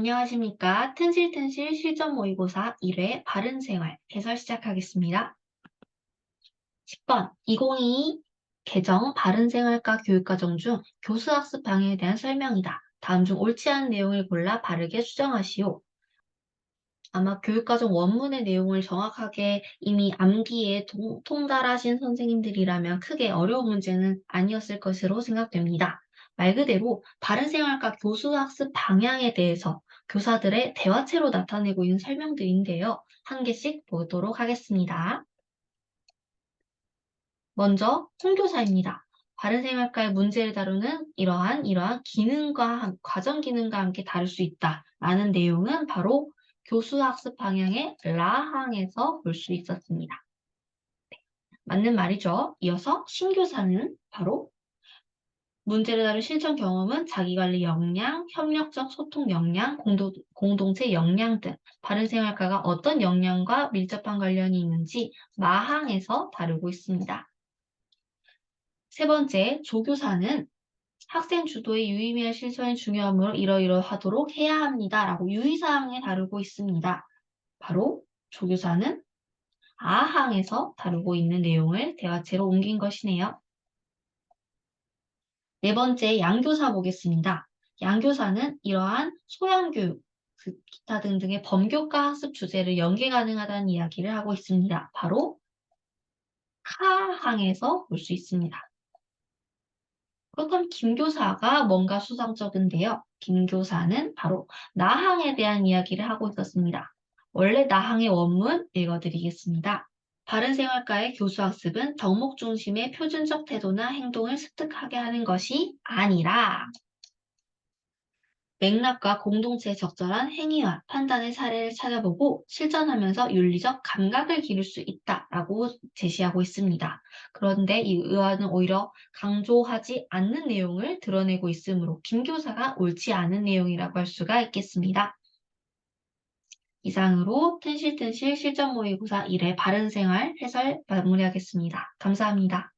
안녕하십니까. 튼실튼실 실전 모의고사 1회 바른생활 해설 시작하겠습니다. 10번 2022 개정 바른생활과 교육과정 중 교수학습 방해에 대한 설명이다. 다음 중 옳지 않은 내용을 골라 바르게 수정하시오. 아마 교육과정 원문의 내용을 정확하게 이미 암기에 통, 통달하신 선생님들이라면 크게 어려운 문제는 아니었을 것으로 생각됩니다. 말 그대로 바른생활과 교수학습 방향에 대해서 교사들의 대화체로 나타내고 있는 설명들인데요. 한 개씩 보도록 하겠습니다. 먼저 홍교사입니다. 바른생활과의 문제를 다루는 이러한 이러한 기능과 과정 기능과 함께 다룰 수 있다라는 내용은 바로 교수학습 방향의 라항에서 볼 수 있었습니다. 네, 맞는 말이죠. 이어서 신교사는 바로 문제를 다룬 실전 경험은 자기관리 역량, 협력적 소통 역량, 공동, 공동체 역량 등 바른생활과가 어떤 역량과 밀접한 관련이 있는지 마항에서 다루고 있습니다. 세 번째, 조교사는 학생 주도의 유의미한 실천이 중요하므로 이러이러하도록 해야 합니다. 라고 유의사항에 다루고 있습니다. 바로 조교사는 아항에서 다루고 있는 내용을 대화체로 옮긴 것이네요. 네 번째, 양교사 보겠습니다. 양교사는 이러한 소양교육, 그 기타 등등의 범교과 학습 주제를 연계 가능하다는 이야기를 하고 있습니다. 바로 카항에서 볼 수 있습니다. 그렇다면 김교사가 뭔가 수상적인데요. 김교사는 바로 나항에 대한 이야기를 하고 있었습니다. 원래 나항의 원문 읽어드리겠습니다. 바른생활과의 교수학습은 덕목 중심의 표준적 태도나 행동을 습득하게 하는 것이 아니라 맥락과 공동체의 적절한 행위와 판단의 사례를 찾아보고 실전하면서 윤리적 감각을 기를 수 있다라고 제시하고 있습니다. 그런데 이 의화는 오히려 강조하지 않는 내용을 드러내고 있으므로 김 교사가 옳지 않은 내용이라고 할 수가 있겠습니다. 이상으로 튼실튼실 실전 모의고사 1회 바른 생활 해설 마무리하겠습니다. 감사합니다.